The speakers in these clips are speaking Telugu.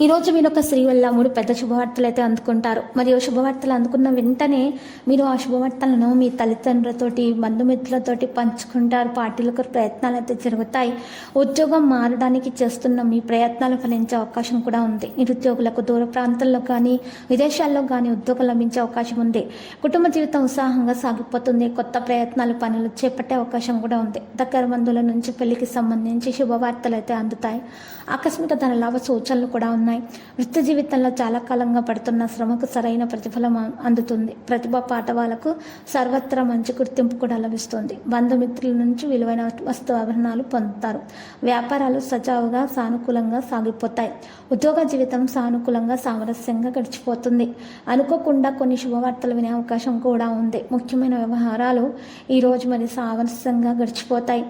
ఈరోజు మీరు ఒక స్త్రీ వల్ల మూడు పెద్ద శుభవార్తలు అయితే అందుకుంటారు. మరియు శుభవార్తలు అందుకున్న వెంటనే మీరు ఆ శుభవార్తలను మీ తల్లిదండ్రులతోటి బంధుమిత్రులతోటి పంచుకుంటారు. పార్టీలకు ప్రయత్నాలు అయితే జరుగుతాయి. ఉద్యోగం మారడానికి చేస్తున్న మీ ప్రయత్నాలు ఫలించే అవకాశం కూడా ఉంది. నిరుద్యోగులకు దూర ప్రాంతాల్లో కానీ విదేశాల్లో కానీ ఉద్యోగం లభించే అవకాశం ఉంది. కుటుంబ జీవితం ఉత్సాహంగా సాగిపోతుంది. కొత్త ప్రయత్నాలు పనులు చేపట్టే అవకాశం కూడా ఉంది. దగ్గర బంధువుల నుంచి పెళ్ళికి సంబంధించి శుభవార్తలు అయితే అందుతాయి. ఆకస్మిక ధన లాభ సూచనలు కూడా ఉన్నాయి. వృత్తి జీవితంలో చాలా కాలంగా పడుతున్న శ్రమకు సరైన ప్రతిఫలం అందుతుంది. ప్రతిభ పాఠవాలకు సర్వత్రా మంచి గుర్తింపు కూడా లభిస్తుంది. బంధుమిత్రుల నుంచి విలువైన వస్తు ఆభరణాలు పొందుతారు. వ్యాపారాలు సజావుగా సానుకూలంగా సాగిపోతాయి. ఉద్యోగ జీవితం సానుకూలంగా సామరస్యంగా గడిచిపోతుంది. అనుకోకుండా కొన్ని శుభవార్తలు వినే అవకాశం కూడా ఉంది. ముఖ్యమైన వ్యవహారాలు ఈరోజు మరి సామరస్యంగా గడిచిపోతాయి.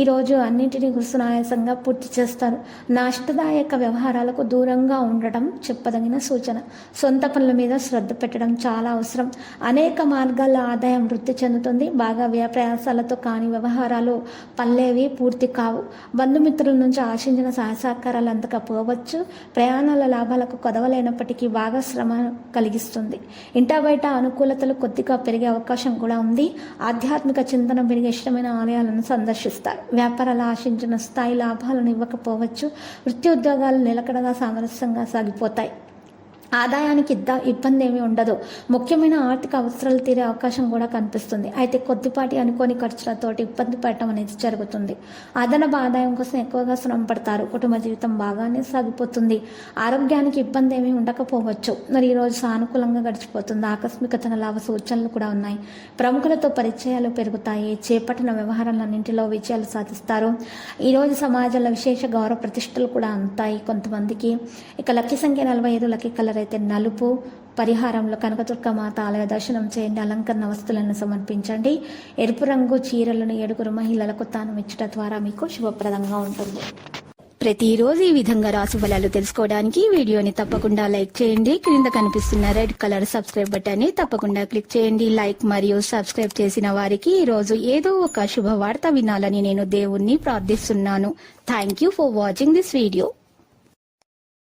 ఈరోజు అన్నింటినీ సునాయాసంగా పూర్తి చేస్తారు. నష్టదాయక వ్యవహారాలకు దూరం దూరంగా ఉండటం చెప్పదగిన సూచన. సొంత పనుల మీద శ్రద్ధ పెట్టడం చాలా అవసరం. అనేక మార్గాల ఆదాయం వృద్ధి చెందుతుంది. బాగా వ్యాప్రయాసాలతో కాని వ్యవహారాలు పల్లెవి పూర్తి కావు. బంధుమిత్రుల నుంచి ఆశించిన సహాయ సహకారాలు అందకపోవచ్చు ప్రయాణాల లాభాలకు కొదవలేనప్పటికీ బాగా శ్రమ కలిగిస్తుంది. ఇంటా బయట అనుకూలతలు కొద్దిగా పెరిగే అవకాశం కూడా ఉంది. ఆధ్యాత్మిక చింతన పెరిగే ఇష్టమైన ఆలయాలను సందర్శిస్తారు. వ్యాపారాలు ఆశించిన స్థాయి లాభాలను ఇవ్వకపోవచ్చు. వృత్తి ఉద్యోగాలు నిలకడగా సామరస్యంగా సాగిపోతాయి. ఆదాయానికి ఇద్ద ఇబ్బంది ఏమీ ఉండదు. ముఖ్యమైన ఆర్థిక అవసరాలు తీరే అవకాశం కూడా కనిపిస్తుంది. అయితే కొద్దిపాటి అనుకోని ఖర్చులతోటి ఇబ్బంది పడటం అనేది జరుగుతుంది. అదనపు ఆదాయం కోసం ఎక్కువగా శ్రమ పడతారు. కుటుంబ జీవితం బాగానే సాగిపోతుంది. ఆరోగ్యానికి ఇబ్బంది ఏమీ ఉండకపోవచ్చు. మరి ఈరోజు సానుకూలంగా గడిచిపోతుంది. ఆకస్మికతన లాభ సూచనలు కూడా ఉన్నాయి. ప్రముఖులతో పరిచయాలు పెరుగుతాయి. చేపట్టిన వ్యవహారాలన్నింటిలో విజయాలు సాధిస్తారు. ఈరోజు సమాజంలో విశేష గౌరవ ప్రతిష్టలు కూడా అందుతాయి. కొంతమందికి ఇక లక్కీ సంఖ్య నలభై ఐదు లక్కీ కలర్ అయితే నలుపు పరిహారంలో కనకదుర్గమాత ఆలయ దర్శనం చేయండి అలంకరణ వస్తువులను సమర్పించండి. ఎరుపు రంగు చీరలను ఏడుగురు మహిళలకు తాను ఇచ్చడం ద్వారా మీకు శుభప్రదంగా ఉంటుంది. ప్రతిరోజు ఈ విధంగా రాసు ఫలాలు తెలుసుకోవడానికి వీడియోని తప్పకుండా లైక్ చేయండి. క్రింద కనిపిస్తున్న రెడ్ కలర్ సబ్స్క్రైబ్ బటన్ని తప్పకుండా క్లిక్ చేయండి. లైక్ మరియు సబ్స్క్రైబ్ చేసిన వారికి ఈ రోజు ఏదో ఒక శుభవార్త వినాలని నేను దేవుణ్ణి ప్రార్థిస్తున్నాను. Thank you for watching this video